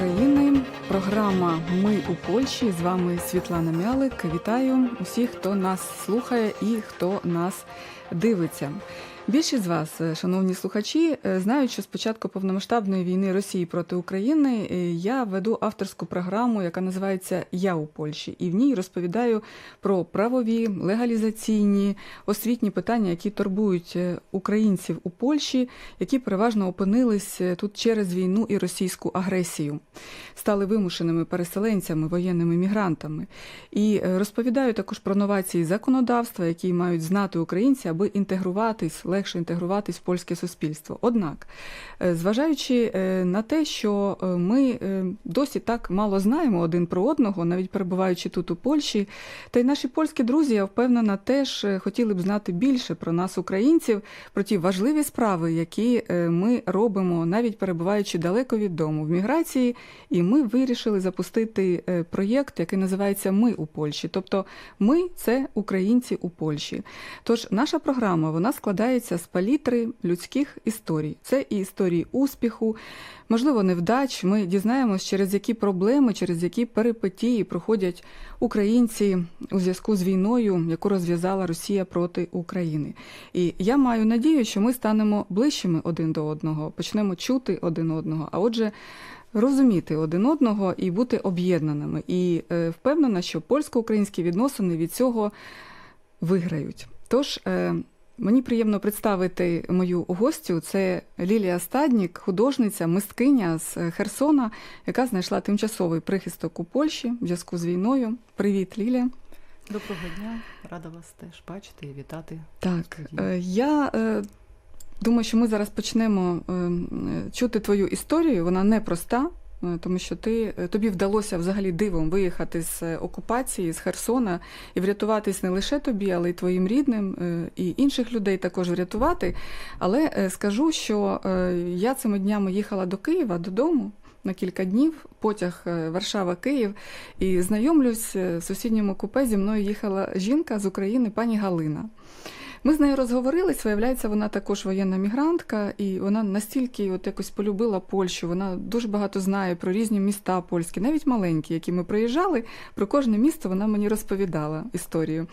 України. Програма Ми у Польщі. З вами Світлана Мялик. Вітаю усіх, хто нас слухає і хто нас дивиться. Більшість з вас, е, шановні слухачі, е, знають, що з початку повномасштабної війни Росії проти України е, я веду авторську програму, яка називається Я у Польщі, і в ній розповідаю про правові, легалізаційні, освітні питання, які турбують українців у Польщі, які переважно опинились тут через війну і російську агресію, стали вимушеними переселенцями, воєнними мігрантами. І розповідаю також про новації законодавства, які мають знати українці, аби інтегруватись, легше інтегруватись в польське суспільство. Однак, е, зважаючи е, на те, що е, ми досі так мало знаємо один про одного, навіть перебуваючи тут у Польщі, та й наші польські друзі, я впевнена, теж хотіли б знати більше про нас, українців, про ті важливі справи, які ми робимо, навіть перебуваючи далеко від дому в міграції. І ми вирішили запустити проєкт, який називається Ми у Польщі. Тобто, ми це українці у Польщі. Тож наша програма вона складається з палітри людських історій. Це і історії успіху, можливо, невдач. Ми дізнаємось, через які проблеми, через які перипетії проходять українці у зв'язку з війною, яку розв'язала Росія проти України. І я маю надію, що ми станемо ближчими один до одного, почнемо чути один одного. А отже. Розуміти один одного і бути об'єднаними. І е, впевнена, що польсько-українські відносини від цього виграють. Тож е, мені приємно представити мою гостю. Це Лілія Стаднік, художниця, мисткиня з Херсона, яка знайшла тимчасовий прихисток у Польщі в зв'язку з війною. Привіт, Лілія. Доброго дня, рада вас теж бачити і вітати. Так, е, я е, думаю, що ми зараз почнемо е, е, чути твою історію. Вона непроста, е, тому що ти, е, тобі вдалося взагалі дивом виїхати з е, окупації, з Херсона і врятуватись не лише тобі, але й твоїм рідним, е, і інших людей також врятувати. Але е, скажу, що е, я цими днями їхала до Києва додому. На кілька днів потяг е, Варшава-Київ і знайомлюсь е, в сусідньому купе зі мною їхала жінка з України, пані Галина. Ми з нею розговорились, виявляється, вона також воєнна мігрантка, і вона настільки от якось полюбила Польщу. Вона дуже багато знає про різні міста польські, навіть маленькі, які ми приїжджали. Про кожне місто вона мені розповідала історію.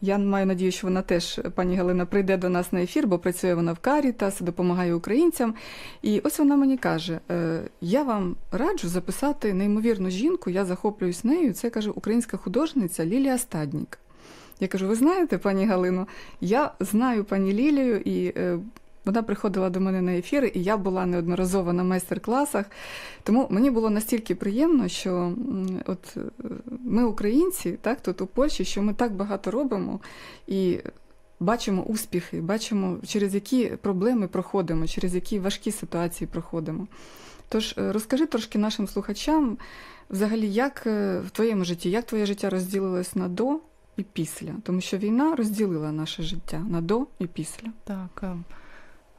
Я маю надію, що вона теж, пані Галина, прийде до нас на ефір, бо працює вона в Карітас, допомагає українцям. І ось вона мені каже: е, я вам раджу записати неймовірну жінку, я захоплююсь нею. Це каже українська художниця Лілія Стаднік. Я кажу: ви знаєте, пані Галину, я знаю пані Лілію, і е, вона приходила до мене на ефіри, і я була неодноразово на майстер-класах. Тому мені було настільки приємно, що от е, ми, українці, так, тут у Польщі, що ми так багато робимо і бачимо успіхи, бачимо, через які проблеми проходимо, через які важкі ситуації проходимо. Тож е, розкажи трошки нашим слухачам, взагалі, як в твоєму житті, як твоє життя розділилось на до і після, тому що війна розділила наше життя на до і після. Так, е,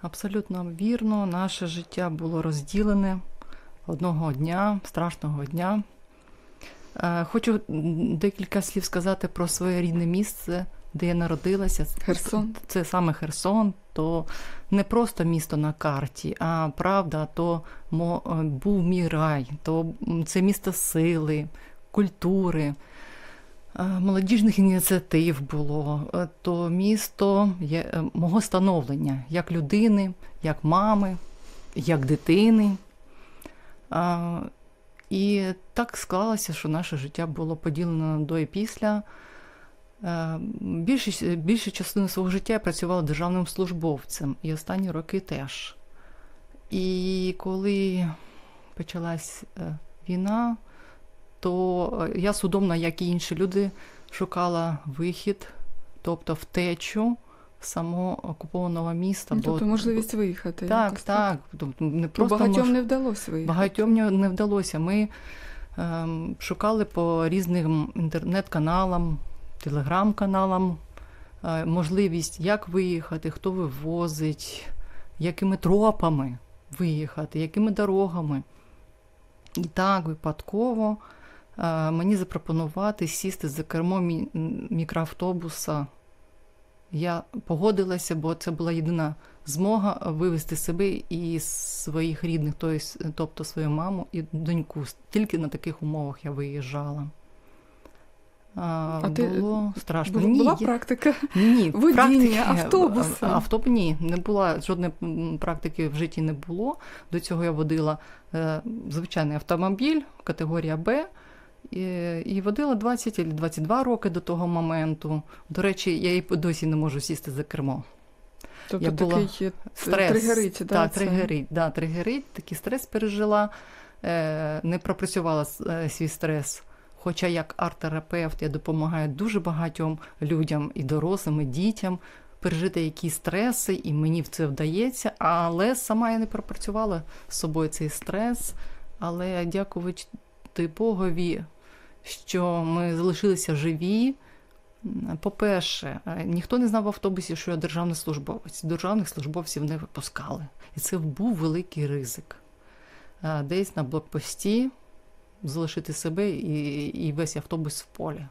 абсолютно вірно, наше життя було розділене одного дня, страшного дня. Е, Хочу декілька слів сказати про своє рідне місце, де я народилася. Херсон. Це саме Херсон, то не просто місто на карті, а правда, то е, був мій рай, то це місто сили, культури, молодіжних ініціатив було, е, то місто є, е, мого становлення як людини, як мами, як дитини. І так склалося, що наше життя було поділено до і після. Е, Більшість, більшу частину свого життя я працювала державним службовцем, і останні роки теж. І коли почалась е, війна, то е, я судомна, як і інші люди, шукала вихід, тобто втечу з самоокупованого міста. Ну, тобто можливість виїхати. Так, так. Тобто не просто багатьом мож- не вдалося виїхати. Багатьом не- вдалося. Ми ем, шукали по різним інтернет-каналам, телеграм-каналам е, можливість, як виїхати, хто вивозить, якими тропами виїхати, якими дорогами. І так випадково мені запропонувати сісти за кермо мікроавтобуса. Я погодилася, бо це була єдина змога вивести себе і своїх рідних, тобто свою маму і доньку. Тільки на таких умовах я виїжджала. А, А ти- страшно. Бу- Ні, Була практика? ні, Водіння практики, автобуса. ні, не була жодної практики в житті не було. До цього я водила е, звичайний автомобіль, категорія Б. І, водила 20 чи 22 роки до того моменту. До речі, я і досі не можу сісти за кермо. Тобто Я була такий е, Стрес. тригерить, да, так, тригерить, да, тригерить, такий стрес пережила, е, не пропрацювала е, свій стрес. Хоча як арт-терапевт я допомагаю дуже багатьом людям, і дорослим, і дітям пережити якісь стреси, і мені це вдається. Але сама я не пропрацювала з собою цей стрес. Але дякувати Богові, що ми залишилися живі. По-перше, е, ніхто не знав в автобусі, що я державний службовець. Державних службовців не випускали. І це був великий ризик. Е, Десь на блокпості залишити себе і, і весь автобус в полі.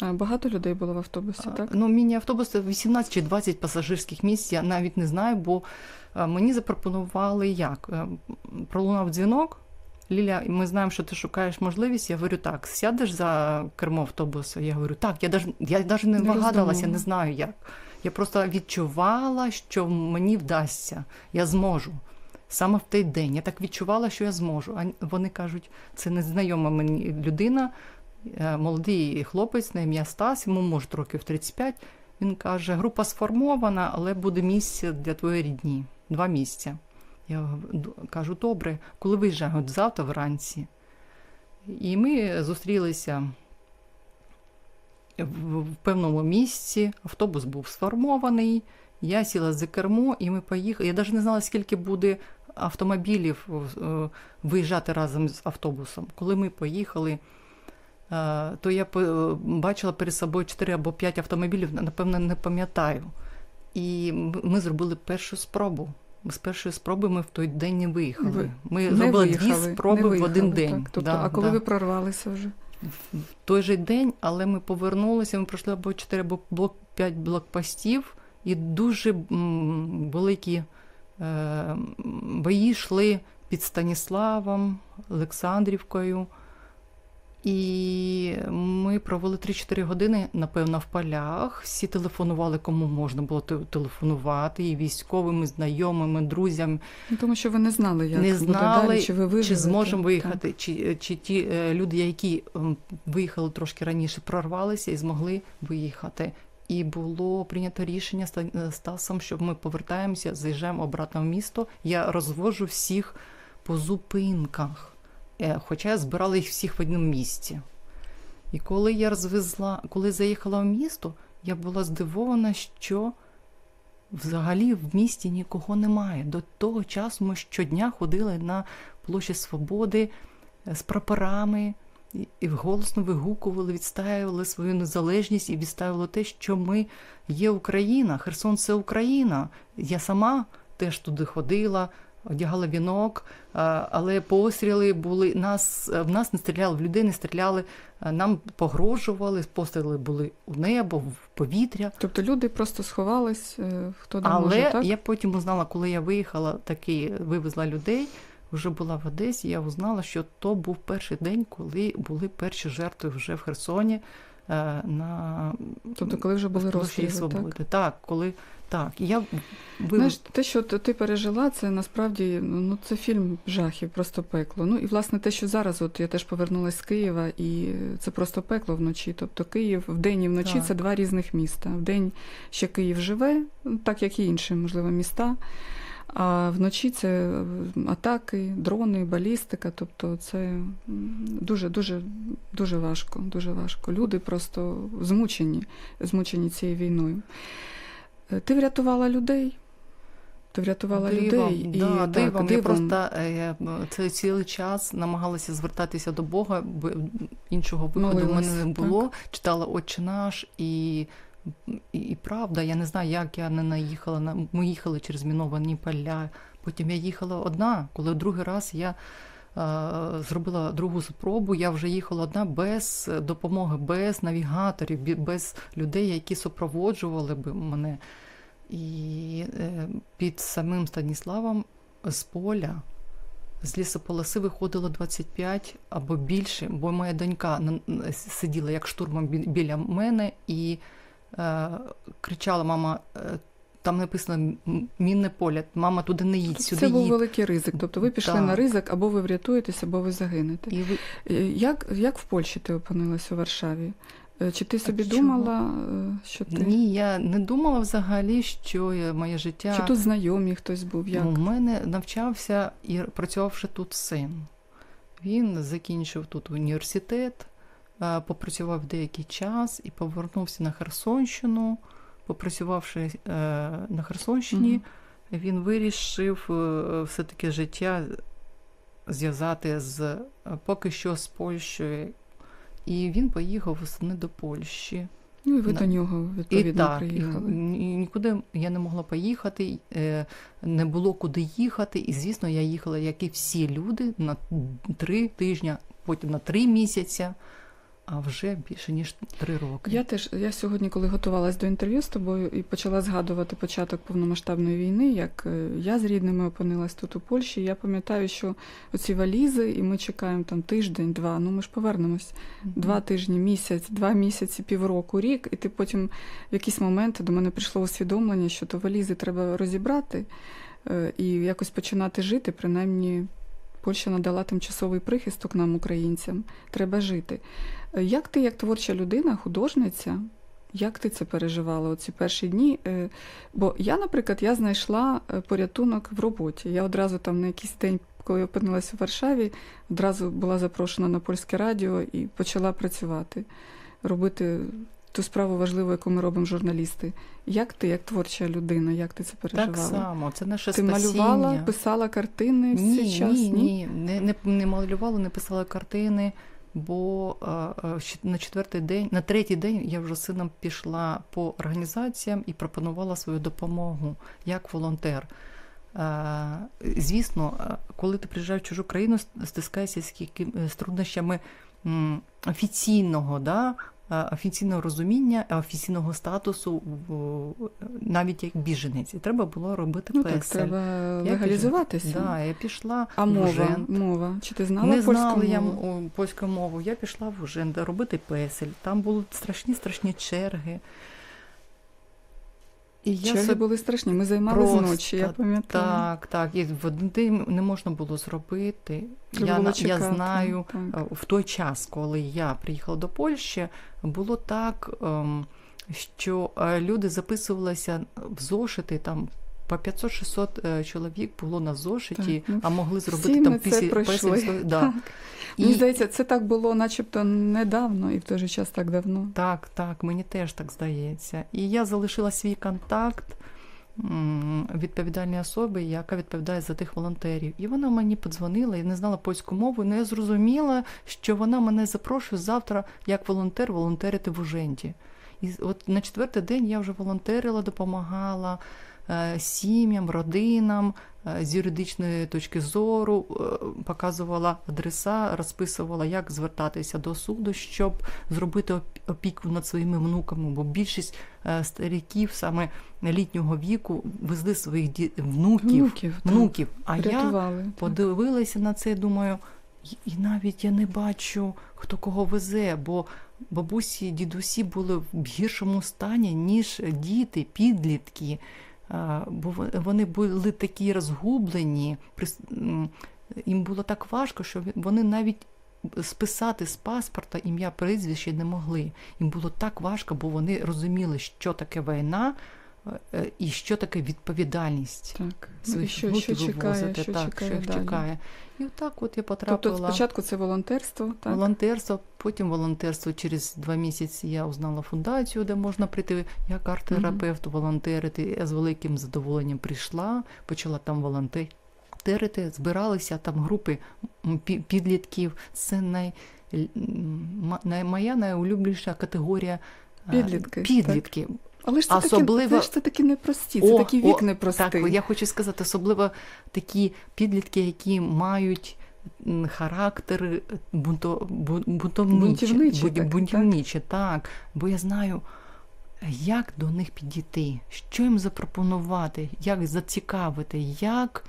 А, багато людей було в автобусі, так? Ну, міні-автобус це 18 чи 20 пасажирських місць, я навіть не знаю, бо е, мені запропонували як. Е, Пролунав дзвінок. Ліля, ми знаємо, що ти шукаєш можливість. Я говорю, так, сядеш за кермо автобусу. Я говорю, так, я навіть я навіть не Не вагадалася, не знаю як. Я просто відчувала, що мені вдасться, я зможу. Саме в той день. Я так відчувала, що я зможу. А вони кажуть, це незнайома мені людина, е, молодий хлопець на ім'я Стас, йому може років 35. Він каже: група сформована, але буде місце для твоєї рідні. Два місця. Я кажу, добре, коли виїжджаємо? Завтра вранці. І ми зустрілися в, в певному місці. Автобус був сформований. Я сіла за кермо, і ми поїхали. Я навіть не знала, скільки буде автомобілів е, виїжджати разом з автобусом. Коли ми поїхали, е, то я бачила перед собою 4 або 5 автомобілів, напевно, не пам'ятаю. І ми зробили першу спробу. З першої спроби ми в той день не виїхали. Ви Ми Не зробили виїхали, дві спроби не в один виїхали, день. Тобто, Да, а коли да. ви прорвалися вже? в той же день, але ми повернулися, ми пройшли або 4, або блок, 5 блокпостів, і дуже м, великі е, бої йшли під Станіславом, Олександрівкою. І ми провели 3-4 години, напевно, в полях. Всі телефонували, кому можна було телефонувати, і військовим, і знайомим, і друзям, Ну, тому що ви не знали, як Не знали, далі, чи ви виживете. чи зможемо Так. виїхати, чи, чи ті е, люди, які виїхали трошки раніше, прорвалися і змогли виїхати. І було прийнято рішення з Стасом, що ми повертаємося, заїжджаємо обратно в місто. Я розвожу всіх по зупинках, Е, хоча я збирала їх всіх в одному місці. І коли я розвезла, коли заїхала в місто, я була здивована, що взагалі в місті нікого немає. До того часу ми щодня ходили на площі Свободи е, з прапорами і- голосно вигукували, відстаювали свою незалежність і відстаювали те, що ми є Україна. Херсон це Україна. Я сама теж туди ходила. Одягала вінок, але постріли були нас в нас не стріляли, в людей не стріляли, нам погрожували, постріли були у небо, в повітря. Тобто люди просто сховались, е, хто не Але може, так? я потім узнала, коли я виїхала, таки вивезла людей, вже була в Одесі, я узнала, що то був перший день, коли були перші жертви вже в Херсоні е, на Тобто, коли вже були розстріли, так? Так, коли так. Я вив... Знаєш, те, що ти пережила, це насправді ну це фільм жахів, просто пекло. Ну і власне те, що зараз, от я теж повернулася з Києва, і це просто пекло вночі. Тобто Київ вдень і вночі Так. це два різних міста. Вдень ще Київ живе, ну, так як і інші, можливо, міста. А вночі це атаки, дрони, балістика. Тобто це дуже, дуже, дуже важко. Дуже важко. Люди просто змучені, змучені цією війною. Е, Ти врятувала людей. Ти врятувала дивом, людей. да, так, дивом. Я дивом. просто е, це цілий час намагалася звертатися до Бога, бо іншого виходу в мене не було. Читала Отче наш і. І, і правда, я не знаю, як я не наїхала на ми їхали через міновані поля. Потім я їхала одна. Коли другий раз я е, зробила другу спробу, я вже їхала одна без допомоги, без навігаторів, без людей, які супроводжували би мене. І е, під самим Станіславом з поля, з лісополоси виходило 25 або більше, бо моя донька сиділа як штурмом біля мене і е, кричала: мама, е, там написано мінне поле, мама туди не їдь, сюди Це був їдь. великий ризик. Тобто ви пішли Так. на ризик, або ви врятуєтесь, або ви загинете. І ви... Е, Як, як в Польщі ти опинилась у Варшаві? Е, Чи ти собі думала, е, що ти Ні, я не думала взагалі, що моє життя. чи тут знайомі хтось був? Як? У мене навчався і працювавши тут син. Він закінчив тут університет, е, попрацював деякий час і повернувся на Херсонщину. Попрацювавши на Херсонщині, Мгм. він вирішив все-таки життя зв'язати з поки що з Польщею. І він поїхав восени до Польщі. Ну, і ви на- до нього І так, приїхали. І, нікуди я не могла поїхати, е, не було куди їхати. І звісно, я їхала, як і всі люди, на три тижні, потім на три місяці, а вже більше ніж три роки. Я теж я сьогодні, коли готувалась до інтерв'ю з тобою і почала згадувати початок повномасштабної війни, як е, я з рідними опинилась тут у Польщі. Я пам'ятаю, що оці валізи, і ми чекаємо там тиждень, два. Ну ми ж повернемось. Мгм. Два тижні, місяць, два місяці, півроку, рік, і ти потім в якийсь момент до мене прийшло усвідомлення, що то валізи треба розібрати е, і якось починати жити. Принаймні, Польща надала тимчасовий прихисток нам, українцям. Треба жити. Як ти, як творча людина, художниця, як ти це переживала у ці перші дні? Е, Бо я, наприклад, я знайшла е, порятунок в роботі. Я одразу там на якийсь день, коли опинилася у Варшаві, одразу була запрошена на польське радіо і почала працювати, робити ту справу важливу, яку ми робимо журналісти. Як ти, як творча людина, як ти це переживала? Так само, це наше Ти спасіння. малювала, писала картини в ні, час? ні, ні, не, не, не малювала, не писала картини. Бо а, щ- на четвертий день, на третій день я вже з сином пішла по організаціям і пропонувала свою допомогу як волонтер. Звісно, коли ти приїжджаєш в чужу країну, стискаєшся з, труднощами офіційного, да, офіційного розуміння, офіційного статусу, в- навіть як біженець. І треба було робити Ну так, треба Я легалізуватися. пішла- Да, я пішла А в мова, мова. Чи ти знала Не польську знала мову? польську мову. Я пішла в Ужен робити песель. Там були страшні страшні черги. І я Черги собі... були страшні. Ми займалися Просто зночі, я пам'ятаю. Так, так. І в один день не можна було зробити. Треба я, було я знаю, так. е, в той час, коли я приїхала до Польщі, було так, ем, що е, люди записувалися в зошити там. По 500-600 е, чоловік було на зошиті, Так, ну, а могли зробити Всі там пісі, да. І, Мені здається, це так було начебто недавно і в той же час так давно. Так, так, мені теж так здається. І я залишила свій контакт відповідальній особі, яка відповідає за тих волонтерів. І вона мені подзвонила і не знала польську мову. але я зрозуміла, що вона мене запрошує завтра як волонтер волонтерити в Уженті. І от на четвертий день я вже волонтерила, допомагала сім'ям, родинам е, з юридичної точки зору, е, показувала адреса, розписувала, як звертатися до суду, щоб зробити опіку над своїми внуками, бо більшість е, стариків саме літнього віку везли своїх ді- внуків, Внуків, внуків. А я рятували. так. подивилася на це, думаю, і- і навіть я не бачу, хто кого везе, бо бабусі, дідусі були в гіршому стані, ніж діти, підлітки. Бо во- вони були такі розгублені, їм було так важко, що вони навіть списати з паспорта ім'я прізвище не могли. Їм було так важко, бо вони розуміли, що таке війна і що таке відповідальність Так. Ну, своїх що, що чекає, вивозити, що так, чекає що далі. чекає. І отак от я потрапила Тобто спочатку це волонтерство, так? волонтерство, потім волонтерство. Через два місяці я узнала фундацію, де можна прийти як арт-терапевт, волонтерити. Я з великим задоволенням прийшла, почала там волонтерити, збиралися там групи підлітків. Це най, моя найулюбленіша категорія. е, Підлітки, Підлітки. Але ж це, Особливо- такі, ж це такі непрості, це О, такий вік о, непростий. Так, я хочу сказати, особливо такі підлітки, які мають характер бунто, бунтовничі, Бунтівничі бу- такі, бунтівничі, так. Бо я знаю, як до них підійти, що їм запропонувати, як зацікавити, як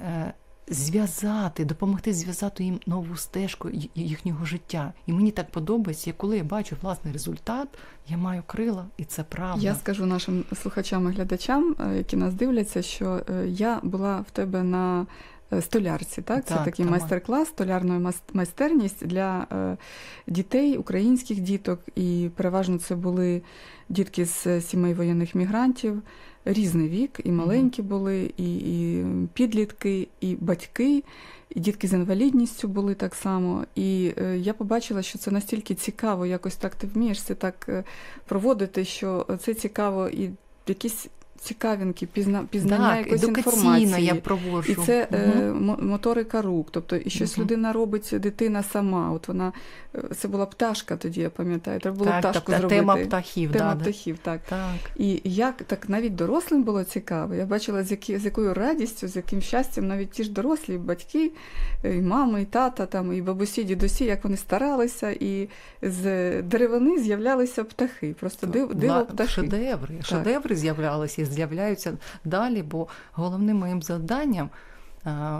е, зв'язати, допомогти зв'язати їм нову стежку їхнього життя. І мені так подобається, коли я бачу власний результат, я маю крила, і це правда. Я скажу нашим слухачам і глядачам, е, які нас дивляться, що е, я була в тебе на столярці. Так, це Так, такий майстер-клас, столярної майстерність для е, дітей, українських діток, і переважно це були дітки з е, сімей воєнних мігрантів. Різний вік, і маленькі були, і, і підлітки, і батьки, і дітки з інвалідністю були так само. І е, я побачила, що це настільки цікаво, якось так ти вмієш це так е, проводити, що це цікаво і якісь цікавинки, пізна, пізнання так, якоїсь інформації. я проводжу. І це е, Мгм. моторика рук, тобто і щось Мгм. людина робить дитина сама. От вона е, це була пташка тоді, я пам'ятаю. Треба було так, пташку та- зробити. тема птахів. Тема да, птахів, так. Так. І як так навіть дорослим було цікаво. Я бачила, з, які, з якою радістю, з яким щастям навіть ті ж дорослі, і батьки, і мами, і тата, там, і бабусі, і дідусі, як вони старалися, і з деревини з'являлися птахи. Просто див, диво птахи. Шедеври, шедеври з'являлися з'являються далі, бо головним моїм завданням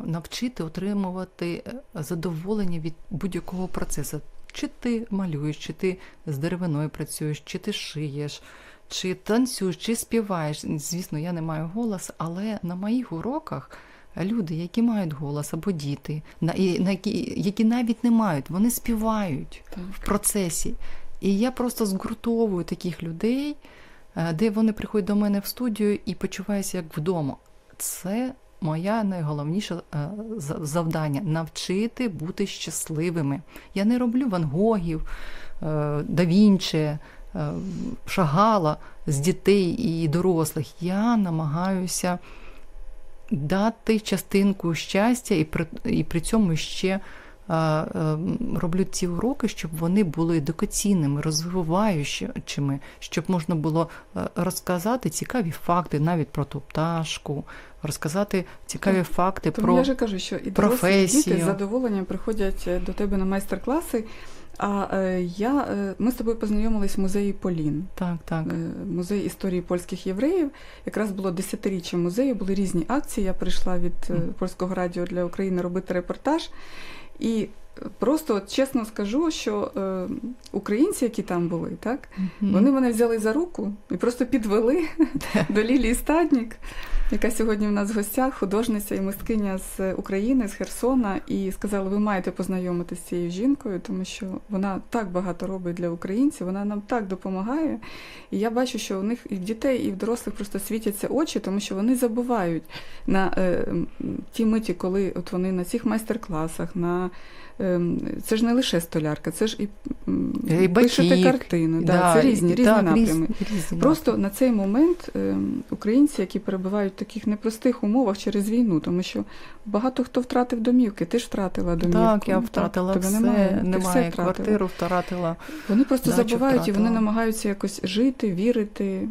навчити отримувати е, задоволення від будь-якого процесу. Чи ти малюєш, чи ти з деревиною працюєш, чи ти шиєш, чи танцюєш, чи співаєш. Звісно, я не маю голосу, але на моїх уроках люди, які мають голос, або діти, на, на які, які навіть не мають, вони співають Так. в процесі. І я просто згуртовую таких людей, е, де вони приходять до мене в студію і почуваюся як вдома. Це моя найголовніше е, завдання навчити бути щасливими. Я не роблю Ван Гогів, е, да Вінчі, е, Шагала з дітей і дорослих. Я намагаюся дати частинку щастя і при, і при цьому ще е, е, роблю ці уроки, щоб вони були едукаційними, розвиваючими, щоб можна було е, розказати цікаві факти навіть про ту пташку, розказати цікаві факти Тому про я ж кажу, що і професію. діти з задоволенням приходять е, до тебе на майстер-класи. А е, я, ми з тобою познайомились в музеї Полін. так, так. Музей історії польських євреїв. Якраз було десятиріччя музею, були різні акції. Я прийшла від польського радіо для України робити репортаж. І просто от чесно скажу, що е, українці, які там були, так, Мгм. вони мене взяли за руку і просто підвели до Лілії Стаднік, яка сьогодні в нас в гостях, художниця і мисткиня з України, з Херсона, і сказали, ви маєте познайомитися з цією жінкою, тому що вона так багато робить для українців, вона нам так допомагає. І я бачу, що у них і в дітей, і в дорослих просто світяться очі, тому що вони забувають на е, ті миті, коли от вони на цих майстер-класах, на це ж не лише столярка, це ж і, І пишете картину. Да, це і- різні, різні так, напрями. різні- різні Просто на цей момент ем, українці, які перебувають в таких непростих умовах через війну, тому що багато хто втратив домівки, ти ж втратила домівку. Так, я Ну, втратила тебе все, немає, немає, все втратила. квартиру, втратила. Вони просто Дачу забувають і вони намагаються якось жити, вірити.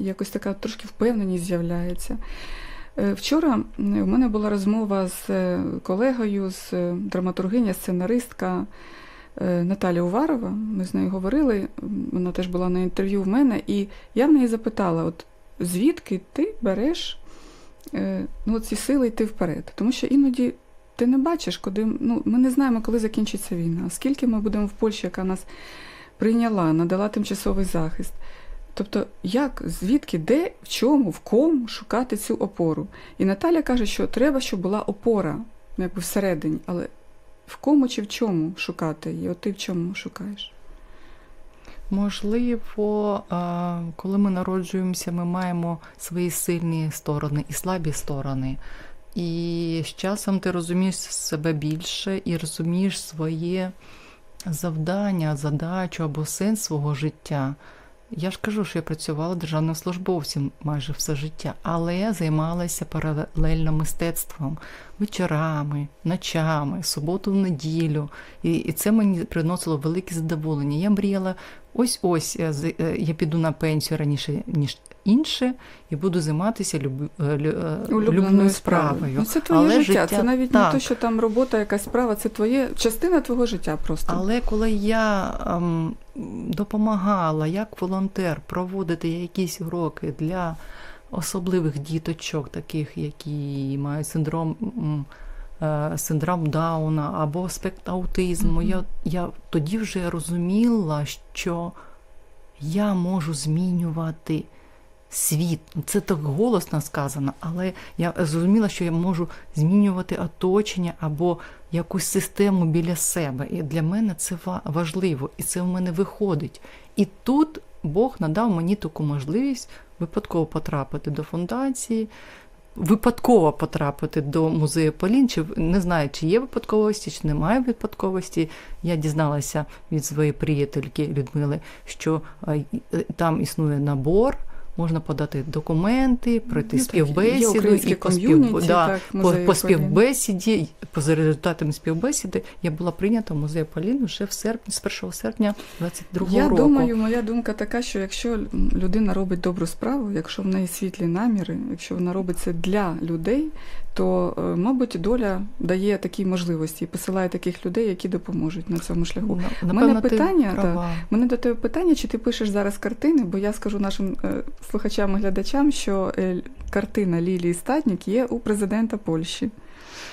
Якось така трошки впевненість з'являється. Е, Вчора в мене була розмова з е, колегою, з е, драматургиня, сценаристка Наталя Уварова. Ми з нею говорили. Вона теж була на інтерв'ю в мене, і я в неї запитала: от звідки ти береш ну, ці сили йти вперед? Тому що іноді ти не бачиш, куди ну, ми не знаємо, коли закінчиться війна. Скільки ми будемо в Польщі, яка нас прийняла, надала тимчасовий захист. Тобто, як, звідки, де, в чому, в кому шукати цю опору? І Наталя каже, що треба, щоб була опора, ну, якби всередині, але в кому чи в чому шукати її? От ти в чому шукаєш? Можливо, коли ми народжуємося, ми маємо свої сильні сторони і слабі сторони. І з часом ти розумієш себе більше і розумієш своє завдання, задачу або сенс свого життя. Я ж кажу, що я працювала державним службовцем майже все життя, але займалася паралельно мистецтвом вечорами, ночами, суботу в неділю. І, і це мені приносило велике задоволення. Я мріяла ось ось е, е, я піду на пенсію раніше, ніж інше і буду займатися люб... е, е, Улюбленою справою. Ну, це твоє Але життя. життя- Це навіть так. не те, що там робота, якась справа, це твоє частина твого життя просто. Але коли я ем, допомагала як волонтер проводити якісь уроки для особливих діточок, таких, які мають синдром, е, синдром Дауна або аспект аутизму, Мгм. я, я тоді вже розуміла, що я можу змінювати світ. Це так голосно сказано, але я зрозуміла, що я можу змінювати оточення або якусь систему біля себе. І для мене це ва- важливо, і це в мене виходить. І тут Бог надав мені таку можливість випадково потрапити до фундації. Випадково потрапити до музею Полін, чи не знаю, чи є випадковості, чи немає випадковості. Я дізналася від своєї приятельки Людмили, що е, е, там існує набор, можна подати документи, пройти Ну, співбесіду і по, спів... да, по, по співбесіді, по за результатами співбесіди, я була прийнята в музей Полін вже в серпні, з 1 серпня 22 Я року. думаю, моя думка така, що якщо людина робить добру справу, якщо в неї світлі наміри, якщо вона робить це для людей, то, е, мабуть, доля дає такі можливості і посилає таких людей, які допоможуть на цьому шляху. Мене Напевно, ти питання, права. У мене до тебе питання, чи ти пишеш зараз картини, бо я скажу нашим е, слухачам і глядачам, що е, картина Лілії Статнік є у президента Польщі.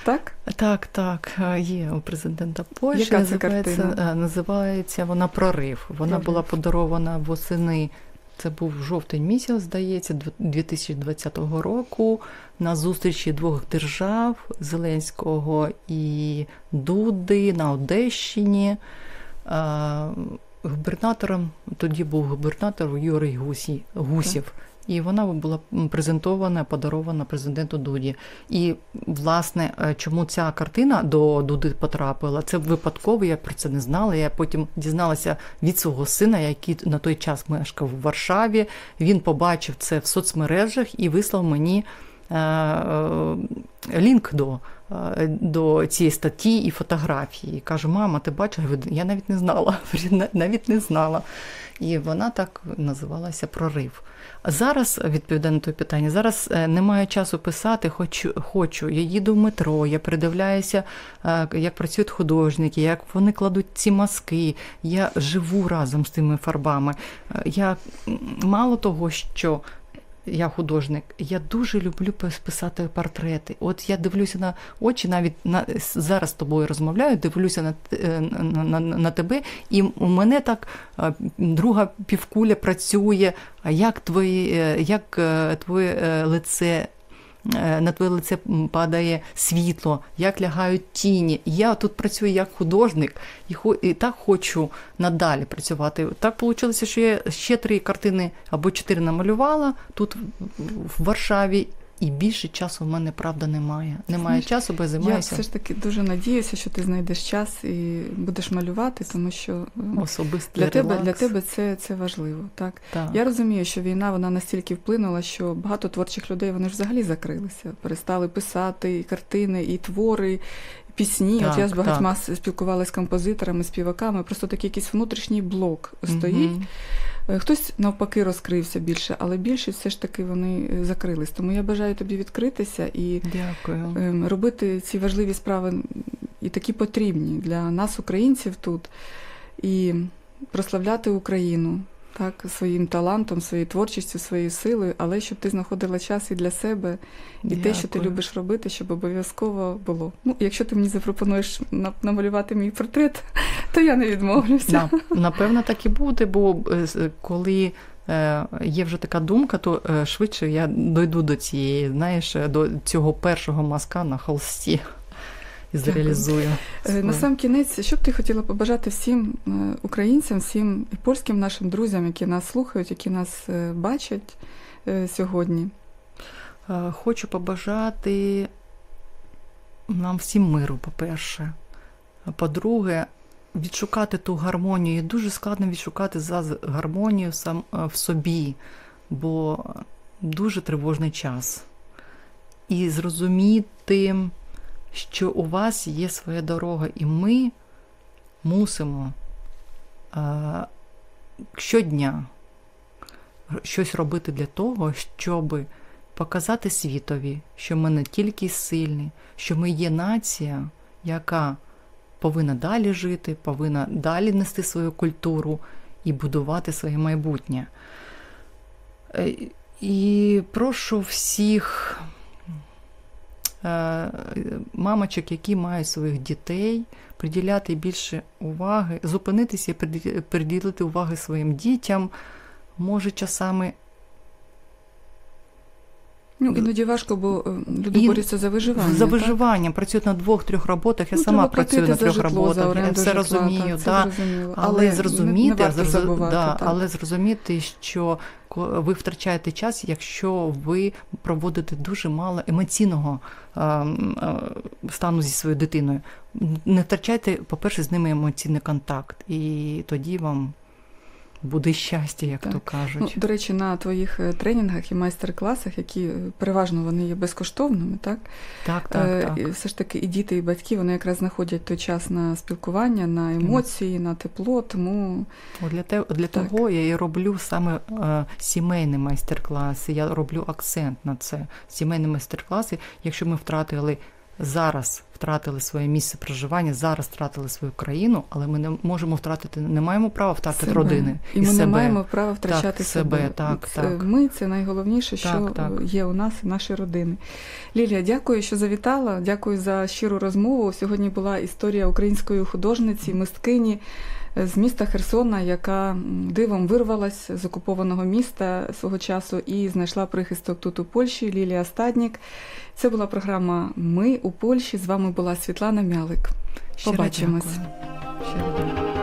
Так? Так, так, є у президента Польщі. Яка це називається, картина? називається вона Прорив. Вона «Прорив». була подарована восени. Це був жовтень місяць, здається, 2020 року на зустрічі двох держав Зеленського і Дуди на Одещині. Губернатором тоді був губернатор Юрій Гусі, Гусів. І вона була презентована, подарована президенту Дуді. І власне, е, чому ця картина до Дуди потрапила? Це випадково, я про це не знала. Я потім дізналася від свого сина, який на той час мешкав у Варшаві. Він побачив це в соцмережах і вислав мені е, е, лінк до, до цієї статті і фотографії. І каже: мама, ти бачила? Я навіть не знала. Навіть не знала. І вона так називалася Прорив. Зараз, відповідаю на твоє питання, зараз е, немає часу писати, хочу, хочу. Я їду в метро, я придивляюся, е, як працюють художники, як вони кладуть ці маски. Я живу разом з тими фарбами. Е, Я мало того, що я художник, я дуже люблю пис- писати портрети. От я дивлюся на очі, навіть на зараз з тобою розмовляю, дивлюся на, е, на, на, на тебе, і у мене так друга півкуля працює. А як е, як е, твоє е, лице? Е, На твоє лице падає світло, як лягають тіні. Я тут працюю як художник і, так хочу надалі працювати. Так вийшло, що я ще три картини або чотири намалювала тут в Варшаві, і більше часу в мене правда немає. Немає Знаєш, часу, бо я Я все ж таки дуже надіюся, що ти знайдеш час і будеш малювати, тому що е, особистий для тебе, для тебе це, це важливо. Так? Так. Я розумію, що війна вона настільки вплинула, що багато творчих людей вони ж взагалі закрилися, перестали писати і картини, і твори, пісні. От я з багатьма спілкувалася з композиторами, співаками. Просто такий якийсь внутрішній блок стоїть. Мгм. Е, Хтось навпаки розкрився більше, але більшість все ж таки вони е, закрились. Тому я бажаю тобі відкритися і Дякую. ем, робити ці важливі справи і такі потрібні для нас, українців, тут, і прославляти Україну так, своїм талантом, своєю творчістю, своєю силою, але щоб ти знаходила час і для себе, і те, що ти любиш робити, щоб обов'язково було. Ну, якщо ти мені запропонуєш намалювати мій портрет, то я не відмовлюся. На, напевно, так і буде, бо е, коли е, є вже така думка, то е, швидше я дойду до цієї, знаєш, до цього першого маска на холсті і зреалізую. Е, На сам кінець, що б ти хотіла побажати всім е, українцям, всім і польським нашим друзям, які нас слухають, які нас е, бачать сьогодні? Хочу побажати нам всім миру, по-перше. По-друге, відшукати ту гармонію. Дуже складно відшукати зараз гармонію сам в собі, бо дуже тривожний час. І зрозуміти, що у вас є своя дорога, і ми мусимо е, щодня щось робити для того, щоб показати світові, що ми не тільки сильні, що ми є нація, яка повинна далі жити, повинна далі нести свою культуру і будувати своє майбутнє. Е, І прошу всіх мамочок, які мають своїх дітей, приділяти більше уваги, зупинитися і приділити уваги своїм дітям. Може, часами Ну, іноді важко, бо е, люди І- борються за виживання. за так? виживанням працюють на двох-трьох роботах. Я Ну, сама працюю на трьох житло, роботах. Я все житла, розумію. так, це да. Але, зрозуміти, не варто зрозу- забувати, да, але зрозуміти, що ви втрачаєте час, якщо ви проводите дуже мало емоційного е, е, стану зі своєю дитиною. Не втрачайте, по-перше, з ними емоційний контакт, і тоді вам буде щастя, як Так. то Ну, кажуть. до речі, на твоїх е, тренінгах і майстер-класах, які е, переважно вони є безкоштовними, так? так, так, Е, так. Все ж таки і діти, і батьки вони якраз знаходять той час на спілкування, на емоції, на тепло. Тому От Для, те, для Так. того я і роблю саме е, сімейні майстер-класи. Я роблю акцент на це. Сімейні майстер-класи. Якщо ми втратили зараз, втратили своє місце проживання, зараз втратили свою країну, але ми не можемо втратити, не маємо права втратити себе. родини і ми себе. не маємо права втрачати себе, себе. так, Це- так. Ми це найголовніше, що Так, так. є у нас і наші родини. Лілія, дякую, що завітала. Дякую за щиру розмову. Сьогодні була історія української художниці, мисткині з міста Херсона, яка дивом вирвалась з окупованого міста свого часу і знайшла прихисток тут у Польщі. Лілія Стаднік. Це була програма Ми у Польщі. З вами була Світлана Мялик. Побачимось. Щиро дякую.